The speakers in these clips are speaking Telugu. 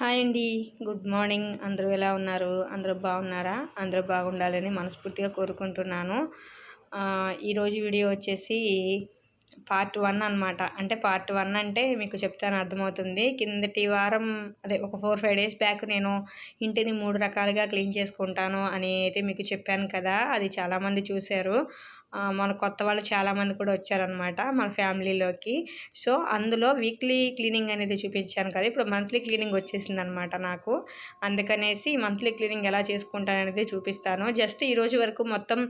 హాయ్ అండి. Good morning. అందరూ ఎలా ఉన్నారు? అందరూ బాగున్నారా? అందరూ బాగుండాలని మనస్ఫూర్తిగా కోరుకుంటున్నాను. ఈరోజు వీడియో వచ్చేసి పార్ట్ వన్ అన్నమాట. అంటే పార్ట్ వన్ అంటే మీకు చెప్తాను అర్థమవుతుంది. కిందటి వారం అదే ఒక ఫోర్ ఫైవ్ డేస్ బ్యాక్ నేను ఇంటిని మూడు రకాలుగా క్లీన్ చేసుకుంటాను అని అయితే మీకు చెప్పాను కదా. అది చాలామంది చూశారు. మన కొత్త వాళ్ళు చాలామంది కూడా వచ్చారనమాట మన ఫ్యామిలీలోకి. సో అందులో వీక్లీ క్లీనింగ్ అనేది చూపించాను కదా ఇప్పుడు మంత్లీ క్లీనింగ్ వచ్చేసింది అనమాట నాకు. అందుకనేసి మంత్లీ క్లీనింగ్ ఎలా చేసుకుంటాను అనేది చూపిస్తాను. జస్ట్ ఈరోజు వరకు మొత్తం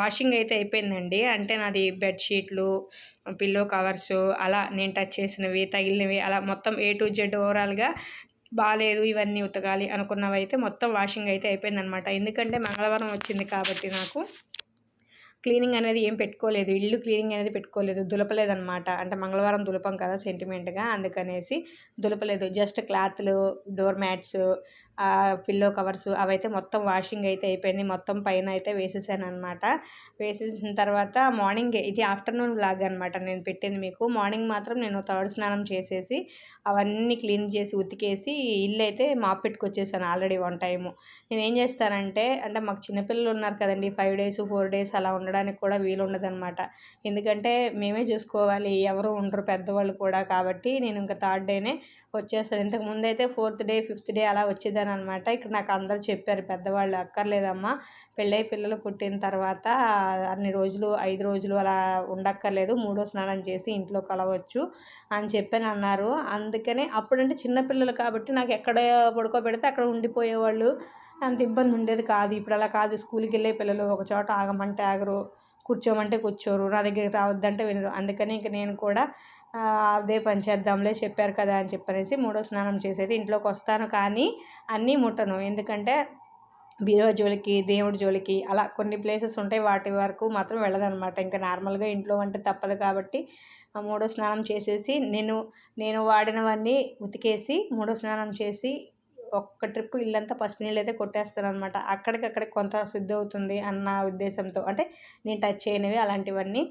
వాషింగ్ అయితే అయిపోయిందండి. అంటే నాది బెడ్షీట్లు పిల్లో కవర్స్ అలా నేను టచ్ చేసినవి తగిలినవి అలా మొత్తం ఏ టు జెడ్ ఓవరాల్గా బాగాలేదు ఇవన్నీ ఉతకాలి అనుకున్నవి అయితే మొత్తం వాషింగ్ అయితే అయిపోయిందనమాట ఎందుకంటే మంగళవారం వచ్చింది కాబట్టి నాకు. క్లీనింగ్ అనేది ఏం పెట్టుకోలేదు. ఇల్లు క్లీనింగ్ అనేది పెట్టుకోలేదు. దులపలేదనమాట అంటే మంగళవారం దులపం కదా సెంటిమెంట్గా. అందుకనేసి దులపలేదు. జస్ట్ క్లాత్లు డోర్ మ్యాట్స్ పిల్లో కవర్స్ అవైతే మొత్తం వాషింగ్ అయితే అయిపోయింది. మొత్తం పైన అయితే వేసేసాను అనమాట వేసేసిన తర్వాత మార్నింగ్ ఇది ఆఫ్టర్నూన్ బ్లాగ్ అనమాట నేను పెట్టింది మీకు. మార్నింగ్ మాత్రం నేను థర్డ్ స్నానం చేసేసి అవన్నీ క్లీన్ చేసి ఉతికేసి ఇల్లు అయితే మాప్ పెట్టుకొచ్చేసాను ఆల్రెడీ వన్ టైము. నేను ఏం చేస్తానంటే అంటే మాకు చిన్నపిల్లలు ఉన్నారు కదండి ఫైవ్ డేస్ ఫోర్ డేస్ అలా ఉండడానికి కూడా వీలు ఉండదన్నమాట ఎందుకంటే మేమే చూసుకోవాలి ఎవరు ఉండరు పెద్దవాళ్ళు కూడా. కాబట్టి నేను ఇంకా థర్డ్ డేనే వచ్చేస్తాను. ఇంతకు ముందు అయితే ఫోర్త్ డే ఫిఫ్త్ డే అలా వచ్చేదాని అనమాట ఇక్కడ నాకు అందరూ చెప్పారు పెద్దవాళ్ళు అక్కర్లేదమ్మా పెళ్ళై పిల్లలు పుట్టిన తర్వాత అన్ని రోజులు ఐదు రోజులు అలా ఉండక్కర్లేదు మూడో స్నానం చేసి ఇంట్లో కలవచ్చు అని చెప్పని అన్నారు. అందుకనే అప్పుడంటే చిన్నపిల్లలు కాబట్టి నాకు ఎక్కడ పడుకోబెడితే అక్కడ ఉండిపోయేవాళ్ళు. అంత ఇబ్బంది ఉండేది కాదు. ఇప్పుడు అలా కాదు. స్కూల్కి వెళ్ళే పిల్లలు ఒక చోట ఆగమంటే ఆగరు. కూర్చోమంటే కూర్చోరు. నా దగ్గరికి రావద్దంటే వినరు. అందుకని ఇంక నేను కూడా అదే పని చేద్దాంలే చెప్పారు కదా అని చెప్పనేసి మూడో స్నానం చేసేది. ఇంట్లోకి వస్తాను కానీ అన్నీ ముట్టను. ఎందుకంటే బీరో జోలికి దేవుడి జోలికి అలా కొన్ని ప్లేసెస్ ఉంటాయి. వాటి వరకు మాత్రం వెళ్ళదనమాట ఇంకా నార్మల్గా ఇంట్లో అంటే తప్పదు కాబట్టి ఆ మూడో స్నానం చేసేసి నేను నేను వాడినవన్నీ ఉతికేసి మూడో స్నానం చేసి ఒక్క ట్రిప్ ఇల్లంతా పసుపు నీళ్ళు అయితే కొట్టేస్తాను అనమాట అక్కడికక్కడ కొంత శుద్ధి అవుతుంది అన్న ఉద్దేశంతో. అంటే నేను టచ్ చేయనివి అలాంటివన్నీ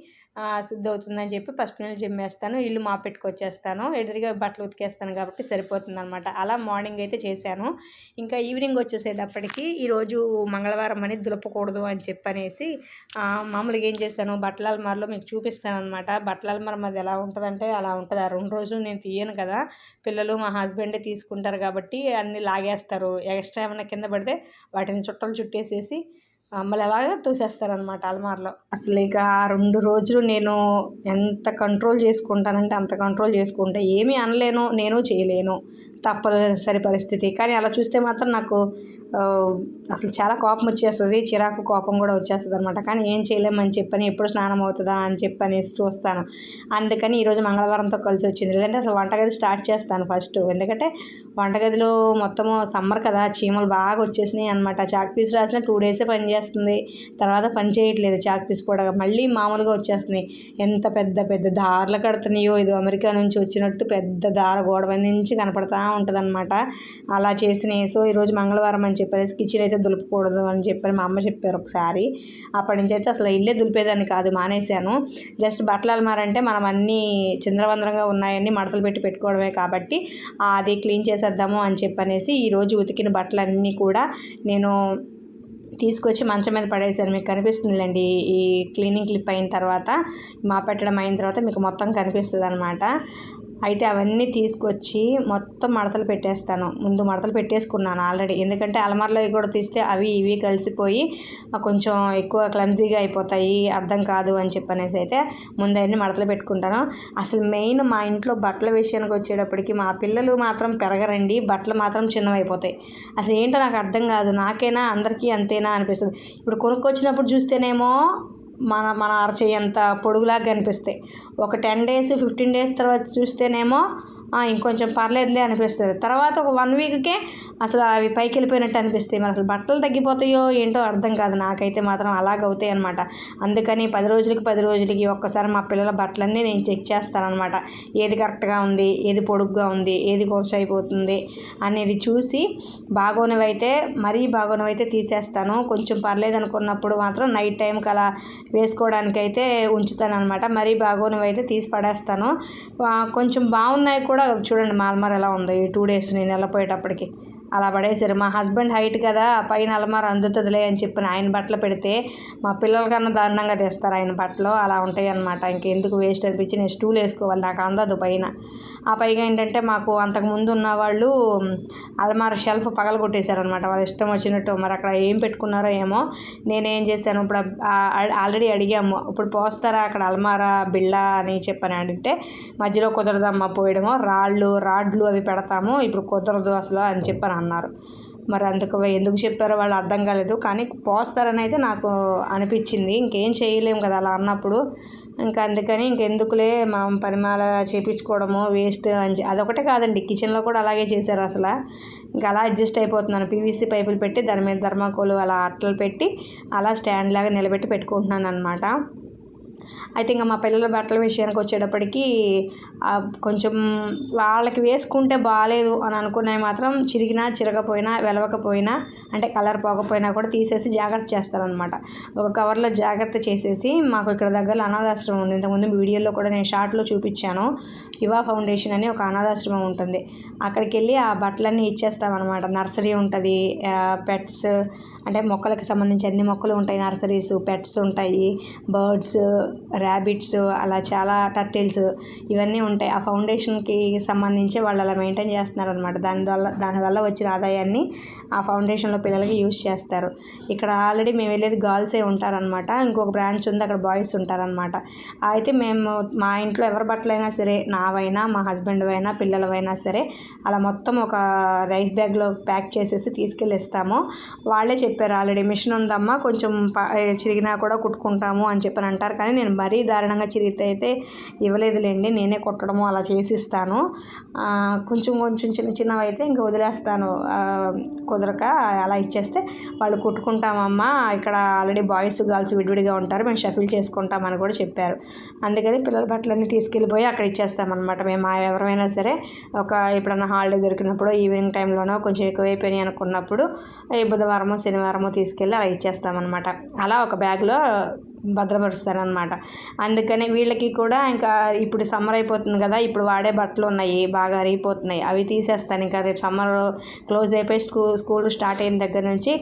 శుద్ధి అవుతుందని చెప్పి పసుపు నీళ్ళు జిమ్మేస్తాను. ఇల్లు మా పెట్టుకొచ్చేస్తాను. ఎదురుగా బట్టలు ఉతికేస్తాను కాబట్టి సరిపోతుంది అనమాట అలా మార్నింగ్ అయితే చేశాను. ఇంకా ఈవినింగ్ వచ్చేసేటప్పటికి ఈరోజు మంగళవారం అని దులపకూడదు అని చెప్పనేసి మామూలుగా ఏం చేశాను? బట్టల అల్మార్లో మీకు చూపిస్తాను అనమాట బట్టల అల్మార్ మాది ఎలా ఉంటుందంటే అలా ఉంటుంది. ఆ రెండు రోజులు నేను తీయను కదా. పిల్లలు మా హస్బెండే తీసుకుంటారు కాబట్టి అన్ని లాగేస్తారు. ఎక్స్ట్రా ఏమైనా కింద పడితే వాటిని చుట్టలు చుట్టేసేసి మళ్ళీ అలాగే తోసేస్తారనమాట అల్మార్లో. అసలు ఇక ఆ రెండు రోజులు నేను ఎంత కంట్రోల్ చేసుకుంటానంటే అంత కంట్రోల్ చేసుకుంటా. ఏమీ అనలేను నేను చేయలేను. తప్పనిసరి పరిస్థితి. కానీ అలా చూస్తే మాత్రం నాకు అసలు చాలా కోపం వచ్చేస్తుంది. చిరాకు కోపం కూడా వచ్చేస్తుంది అనమాట కానీ ఏం చేయలేమని చెప్పని ఎప్పుడు స్నానం అవుతుందా అని చెప్పనేసి చూస్తాను. అందుకని ఈరోజు మంగళవారంతో కలిసి వచ్చింది. లేదంటే అసలు వంటగది స్టార్ట్ చేస్తాను ఫస్ట్ ఎందుకంటే వంటగదిలో మొత్తము సమ్మర్ కదా. చీమలు బాగా వచ్చేసినాయి అనమాట చాక్ పీస్ రాసిన టూ డేసే పని వచ్చేస్తుంది. తర్వాత పని చేయట్లేదు. చాక్ పీస్ కూడా మళ్ళీ మామూలుగా వచ్చేస్తున్నాయి ఎంత పెద్ద పెద్ద దారులు కడుతున్నాయో ఇది అమెరికా నుంచి వచ్చినట్టు పెద్ద దార గోడ నుంచి కనపడతా ఉంటుంది అనమాట అలా చేసినాయి సో ఈరోజు మంగళవారం అని చెప్పేసి కిచెన్ అయితే దులపకూడదు అని చెప్పని మా అమ్మ చెప్పారు ఒకసారి. అప్పటి నుంచి అయితే అసలు ఇల్లే దులిపేదాన్ని కాదు మానేశాను. జస్ట్ బట్టలు అలమారంటే మనం అన్నీ చిందరవందరంగా ఉన్నాయని మడతలు పెట్టి పెట్టుకోవడమే కాబట్టి అది క్లీన్ చేసేద్దాము అని చెప్పనేసి ఈరోజు ఉతికిన బట్టలన్నీ కూడా నేను తీసుకొచ్చి మంచం మీద పడేశారు. మీకు కనిపిస్తుందిలేండి. ఈ క్లీనింగ్ క్లిప్ అయిన తర్వాత మా పెట్టడం అయిన తర్వాత మీకు మొత్తం కనిపిస్తుంది అనమాట అయితే అవన్నీ తీసుకొచ్చి మొత్తం మడతలు పెట్టేస్తాను. ముందు మడతలు పెట్టేసుకున్నాను ఆల్రెడీ. ఎందుకంటే అలమార్లో కూడా తీస్తే అవి ఇవి కలిసిపోయి కొంచెం ఎక్కువ క్లమ్జీగా అయిపోతాయి అర్థం కాదు అని చెప్పనేసి అయితే ముందన్నీ మడతలు పెట్టుకుంటాను. అసలు మెయిన్ మా ఇంట్లో బట్టల విషయానికి వచ్చేటప్పటికి మా పిల్లలు మాత్రం పెరగరండి. బట్టలు మాత్రం చిన్నవైపోతాయి. అసలు ఏంటో నాకు అర్థం కాదు. నాకైనా అందరికీ అంతేనా అనిపిస్తుంది. ఇప్పుడు కొనుక్కొచ్చినప్పుడు చూస్తేనేమో మన మన అరచేయంత పొడుగులాగా కనిపిస్తాయి. ఒక టెన్ డేస్ ఫిఫ్టీన్ డేస్ తర్వాత చూస్తేనేమో ఇంకొంచెం పర్లేదులే అనిపిస్తుంది. తర్వాత ఒక వన్ వీక్కే అసలు అవి పైకి వెళ్ళిపోయినట్టు అనిపిస్తాయి. మరి అసలు బట్టలు తగ్గిపోతాయో ఏంటో అర్థం కాదు. నాకైతే మాత్రం అలాగవుతాయి అనమాట అందుకని పది రోజులకి పది రోజులకి ఒక్కసారి మా పిల్లల బట్టలన్నీ నేను చెక్ చేస్తానన్నమాట. ఏది కరెక్ట్గా ఉంది ఏది పొడుగ్గా ఉంది ఏది కోర్స్ అయిపోతుంది అనేది చూసి బాగోనివైతే మరీ బాగోనివైతే తీసేస్తాను. కొంచెం పర్లేదు అనుకున్నప్పుడు మాత్రం నైట్ టైంకి అలా వేసుకోవడానికైతే ఉంచుతాను అనమాట మరీ బాగోనివైతే తీసి పడేస్తాను. కొంచెం బాగున్నాయి కూడా కూడా చూడండి మాల్మార్ ఎలా ఉందో ఈ టూ డేస్ నేను వెళ్ళిపోయేటప్పటికి అలా పడేసారు మా హస్బెండ్ హైట్ కదా పైన అలమార అందుతుందిలే అని చెప్పిన ఆయన బట్టలు పెడితే మా పిల్లలకన్నా దారుణంగా తెస్తారు ఆయన బట్టలు అలా ఉంటాయి అనమాట ఇంకెందుకు వేస్ట్ అనిపించి నేను స్టూల్ వేసుకోవాలి నాకు అందదు పైన. ఆ పైగా ఏంటంటే మాకు అంతకుముందు ఉన్న వాళ్ళు అలమార షెల్ఫ్ పగలగొట్టేశారనమాట వాళ్ళు ఇష్టం వచ్చినట్టు మరి అక్కడ ఏం పెట్టుకున్నారో ఏమో నేనేం చేశాను ఇప్పుడు ఆల్రెడీ అడిగాము ఇప్పుడు పోస్తారా అక్కడ అలమార బిళ్ళ అని చెప్పని అడిగితే మధ్యలో కుదరదమ్మా పోయడము రాళ్ళు రాడ్లు అవి పెడతాము ఇప్పుడు కుదరదు అసలు అని చెప్పాను అన్నారు. మరి అందుకు ఎందుకు చెప్పారో వాళ్ళు అర్థం కాలేదు. కానీ పోస్తారని అయితే నాకు అనిపించింది. ఇంకేం చేయలేము కదా అలా అన్నప్పుడు. ఇంకా అందుకని ఇంకెందుకులే మా పరిమాల చేపించుకోవడము వేస్ట్ అని అదొకటే కాదండి. కిచెన్లో కూడా అలాగే చేశారు అసలు. ఇంకా అలా అడ్జస్ట్ అయిపోతున్నాను. పీవీసీ పైపులు పెట్టి దాని మీద ధర్మాకోలు అలా అట్టలు పెట్టి అలా స్టాండ్ లాగా నిలబెట్టి పెట్టుకుంటున్నాను అనమాట అయితే ఇంకా మా పిల్లల బట్టల విషయానికి వచ్చేటప్పటికి కొంచెం వాళ్ళకి వేసుకుంటే బాగాలేదు అని అనుకున్నవి మాత్రం చిరిగినా చిరగపోయినా వెలవకపోయినా అంటే కలర్ పోకపోయినా కూడా తీసేసి జాగ్రత్త చేస్తారనమాట ఒక కవర్లో జాగ్రత్త చేసేసి మాకు ఇక్కడ దగ్గర అనాథాశ్రమం ఉంది. ఇంతకుముందు వీడియోలో కూడా నేను షార్ట్లో చూపించాను. యువా ఫౌండేషన్ అని ఒక అనాథాశ్రమం ఉంటుంది. అక్కడికి వెళ్ళి ఆ బట్టలన్నీ ఇచ్చేస్తామన్నమాట. నర్సరీ ఉంటుంది. పెట్స్ అంటే మొక్కలకు సంబంధించి అన్ని మొక్కలు ఉంటాయి. నర్సరీస్ పెట్స్ ఉంటాయి. బర్డ్స్ ర్యాబిట్స్ అలా చాలా టర్టిల్స్ ఇవన్నీ ఉంటాయి. ఆ ఫౌండేషన్కి సంబంధించి వాళ్ళు అలా మెయింటైన్ చేస్తున్నారు అనమాట దానివల్ల దానివల్ల వచ్చిన ఆదాయాన్ని ఆ ఫౌండేషన్లో పిల్లలకి యూజ్ చేస్తారు. ఇక్కడ ఆల్రెడీ మేము వెళ్ళేది గర్ల్సే ఉంటారనమాట ఇంకొక బ్రాంచ్ ఉంది అక్కడ బాయ్స్ ఉంటారనమాట అయితే మేము మా ఇంట్లో ఎవరి బట్టలైనా సరే నావైనా మా హస్బెండ్ అయినా పిల్లలవైనా సరే అలా మొత్తం ఒక రైస్ బ్యాగ్లో ప్యాక్ చేసేసి తీసుకెళ్ళిస్తాము. వాళ్ళే చెప్పారు ఆల్రెడీ మిషన్ ఉందమ్మా కొంచెం చిరిగినా కూడా కుట్టుకుంటాము అని చెప్పని అంటారు. కానీ నేను మరీ దారుణంగా చిరిగితే అయితే ఇవ్వలేదులేండి నేనే కుట్టడము అలా చేసిస్తాను. కొంచెం కొంచెం చిన్న చిన్నవి అయితే ఇంకా వదిలేస్తాను. కుదరక అలా ఇచ్చేస్తే వాళ్ళు కుట్టుకుంటామమ్మా ఇక్కడ ఆల్రెడీ బాయ్స్ గర్ల్స్ విడివిడిగా ఉంటారు మేము షఫిల్ చేసుకుంటామని కూడా చెప్పారు. అందుకని పిల్లల బట్టలన్నీ తీసుకెళ్ళిపోయి అక్కడ ఇచ్చేస్తామన్నమాట. మేము ఎవరైనా సరే ఒక ఎప్పుడన్నా హాలిడే దొరికినప్పుడు ఈవినింగ్ టైంలోనో కొంచెం ఎక్కువైపోయినాయి అనుకున్నప్పుడు ఈ బుధవారమో శనివారమో తీసుకెళ్ళి అలా ఇచ్చేస్తామన్నమాట. అలా ఒక బ్యాగ్లో భద్రపరుస్తారనమాట అందుకని వీళ్ళకి కూడా ఇంకా ఇప్పుడు సమ్మర్ అయిపోతుంది కదా ఇప్పుడు వాడే బట్టలు ఉన్నాయి బాగా అరిగిపోతున్నాయి. అవి తీసేస్తాను. ఇంకా రేపు సమ్మర్ క్లోజ్ అయిపోయి స్కూల్ స్కూల్ స్టార్ట్ అయిన దగ్గర నుంచి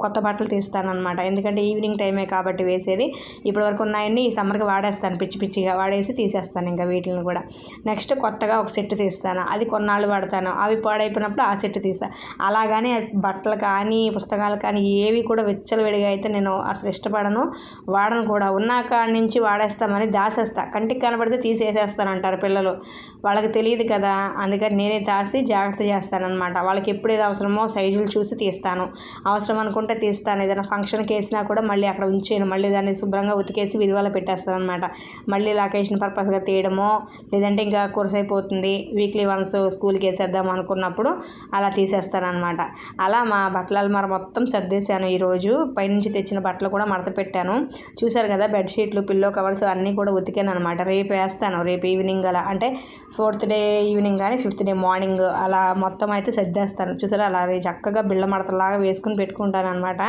కొత్త బట్టలు తీస్తానమాట ఎందుకంటే ఈవినింగ్ టైమే కాబట్టి వేసేది. ఇప్పటి వరకు ఉన్నాయని ఈ సమ్మర్కి వాడేస్తాను. పిచ్చి పిచ్చిగా వాడేసి తీసేస్తాను ఇంకా వీటిని కూడా. నెక్స్ట్ కొత్తగా ఒక సెట్ తీస్తాను. అది కొన్నాళ్ళు వాడతాను. అవి పాడైపోయినప్పుడు ఆ సెట్ తీస్తాను అలాగని బట్టలు కానీ పుస్తకాలు కానీ ఏవి కూడా విడిగా అయితే నేను అసలు ఇష్టపడను. వాడను కూడా. ఉన్నా కాడి నుంచి వాడేస్తామని దాసేస్తా. కంటికి కనబడితే తీసేసేస్తాను అంటారు పిల్లలు. వాళ్ళకి తెలియదు కదా. అందుకని నేనే దాసి జాగ్రత్త చేస్తానన్నమాట. వాళ్ళకి ఎప్పుడు ఏది అవసరమో సైజులు చూసి తీస్తాను. అవసరం అనుకుంటే ఉంటే తీస్తాను. ఏదైనా ఫంక్షన్కి వేసినా కూడా మళ్ళీ అక్కడ ఉంచాను మళ్ళీ దాన్ని శుభ్రంగా ఉతికేసి విలువలో పెట్టేస్తాను అనమాట మళ్ళీ లొకేషన్ పర్పస్గా తీయడమో లేదంటే ఇంకా కురసైపోతుంది వీక్లీ వన్స్ స్కూల్కి వేసేద్దాం అనుకున్నప్పుడు అలా తీసేస్తాను అనమాట అలా మా బట్టల అల్మార మొత్తం సర్దేశాను ఈరోజు. పైనుంచి తెచ్చిన బట్టలు కూడా మడత పెట్టాను. చూశారు కదా బెడ్షీట్లు పిల్లో కవర్స్ అన్నీ కూడా ఉతికాను అనమాట రేపు వేస్తాను. రేపు ఈవినింగ్ అలా అంటే ఫోర్త్ డే ఈవినింగ్ కానీ ఫిఫ్త్ డే మార్నింగ్ అలా మొత్తం అయితే సర్దేస్తాను. చూసారా అలా చక్కగా బిళ్ళ మడతలాగా వేసుకుని పెట్టుకుంటాను అనమాట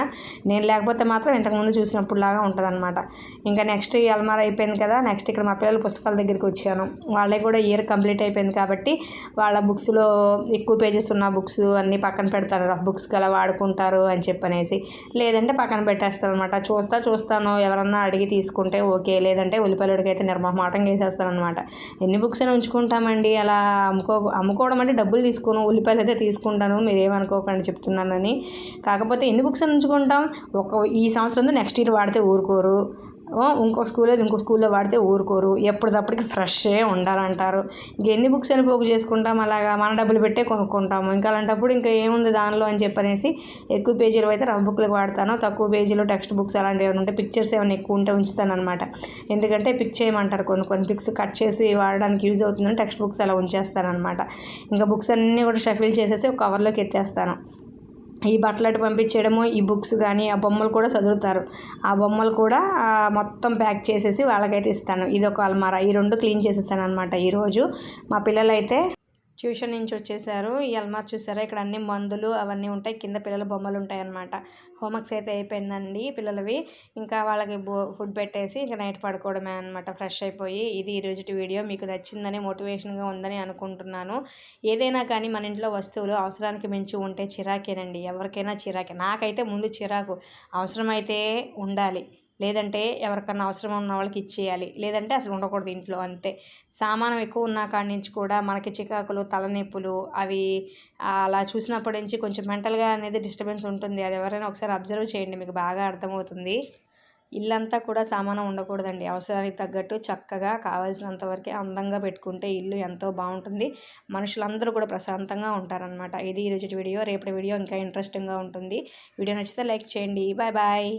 నేను లేకపోతే మాత్రం ఇంతకుముందు చూసినప్పుడు లాగా ఉంటుంది అనమాట ఇంకా నెక్స్ట్ ఈ అల్మార్ అయిపోయింది కదా నెక్స్ట్ ఇక్కడ మా పిల్లల పుస్తకాల దగ్గరికి వచ్చాను. వాళ్ళే కూడా ఇయర్ కంప్లీట్ అయిపోయింది కాబట్టి వాళ్ళ బుక్స్లో ఎక్కువ పేజెస్ ఉన్న బుక్స్ అన్నీ పక్కన పెడతారు రఫ్ బుక్స్ గల వాడుకుంటారు అని చెప్పనేసి. లేదంటే పక్కన పెట్టేస్తాను అనమాట చూస్తా చూస్తాను ఎవరన్నా అడిగి తీసుకుంటే ఓకే. లేదంటే ఉల్లిపల్లుడికి అయితే నిర్మహమాటంగా చేసేస్తాను అనమాట ఎన్ని బుక్స్ అని ఉంచుకుంటామండి. అలా అమ్ముకో అమ్ముకోవడం అంటే డబ్బులు తీసుకోను. ఉల్లిపాయలు అయితే తీసుకుంటాను. మీరు ఏమనుకోకండి చెప్తున్నానని. కాకపోతే ఎన్ని బుక్స్ బుక్స్ ఉంచుకుంటాం ఒక ఈ సంవత్సరం నెక్స్ట్ ఇయర్ వాడితే ఊరుకోరు. ఇంకో స్కూల్ ఇంకో స్కూల్లో వాడితే ఊరుకోరు. ఎప్పటికప్పటికి ఫ్రెష్ే ఉండాలంటారు. ఇంకెన్ని బుక్స్ అని పోగు చేసుకుంటాం అలాగా. మన డబ్బులు పెట్టే కొనుక్కుంటాము. ఇంకా అలాంటప్పుడు ఇంకా ఏముంది దానిలో అని చెప్పనేసి ఎక్కువ పేజీలు అయితే రఫ్ బుక్లకు వాడతాను. తక్కువ పేజీలో టెక్స్ట్ బుక్స్ అలాంటివి ఏమైనా ఉంటే పిక్చర్స్ ఏమైనా ఎక్కువ ఉంటే ఉంచుతాను అనమాట ఎందుకంటే పిక్ చేయమంటారు కొన్ని కొన్ని పిక్స్ కట్ చేసి వాడడానికి యూజ్ అవుతుందని టెక్స్ట్ బుక్స్ అలా ఉంచేస్తాను అనమాట ఇంకా బుక్స్ అన్నీ కూడా షఫిల్ చేసేసి ఒక కవర్లోకి ఎత్తేస్తాను. ఈ బట్టలట్టు పంపించేయడము ఈ బుక్స్ కానీ ఆ బొమ్మలు కూడా చదువుతారు ఆ బొమ్మలు కూడా మొత్తం ప్యాక్ చేసేసి వాళ్ళకైతే ఇస్తాను. ఇది ఒక అల్మారా. ఈ రెండు క్లీన్ చేసేస్తాను అనమాట ఈరోజు మా పిల్లలైతే ట్యూషన్ నుంచి వచ్చేసారు. ఈ అల్మార్ చూసారా? ఇక్కడ అన్ని మందులు అవన్నీ ఉంటాయి. కింద పిల్లల బొమ్మలు ఉంటాయి అన్నమాట హోంవర్క్స్ అయితే అయిపోయిందండి పిల్లలవి. ఇంకా వాళ్ళకి బో ఫుడ్ పెట్టేసి ఇంకా నైట్ పడుకోవడమే అనమాట ఫ్రెష్ అయిపోయి ఇది ఈరోజు వీడియో. మీకు నచ్చిందని మోటివేషన్గా ఉందని అనుకుంటున్నాను. ఏదైనా కానీ మన ఇంట్లో వస్తువులు అవసరానికి మించి ఉంటే చిరాకేనండి. ఎవరికైనా చిరాకే. నాకైతే ముందు చిరాకు. అవసరమైతే ఉండాలి. లేదంటే ఎవరికన్నా అవసరం ఉన్న వాళ్ళకి ఇచ్చేయాలి. లేదంటే అసలు ఉండకూడదు ఇంట్లో అంతే. సామానం ఎక్కువ ఉన్న కాడి నుంచి కూడా మనకి చికాకులు తలనొప్పులు అవి అలా చూసినప్పటి నుంచి కొంచెం మెంటల్గా అనేది డిస్టర్బెన్స్ ఉంటుంది. అది ఎవరైనా ఒకసారి అబ్జర్వ్ చేయండి. మీకు బాగా అర్థమవుతుంది. ఇల్లంతా కూడా సామానం ఉండకూడదండి. అవసరానికి తగ్గట్టు చక్కగా కావాల్సినంత వరకే అందంగా పెట్టుకుంటే ఇల్లు ఎంతో బాగుంటుంది. మనుషులందరూ కూడా ప్రశాంతంగా ఉంటారనమాట ఇది ఈరోజు వీడియో. రేపటి వీడియో ఇంకా ఇంట్రెస్టింగ్గా ఉంటుంది. వీడియో నచ్చితే లైక్ చేయండి. Bye bye.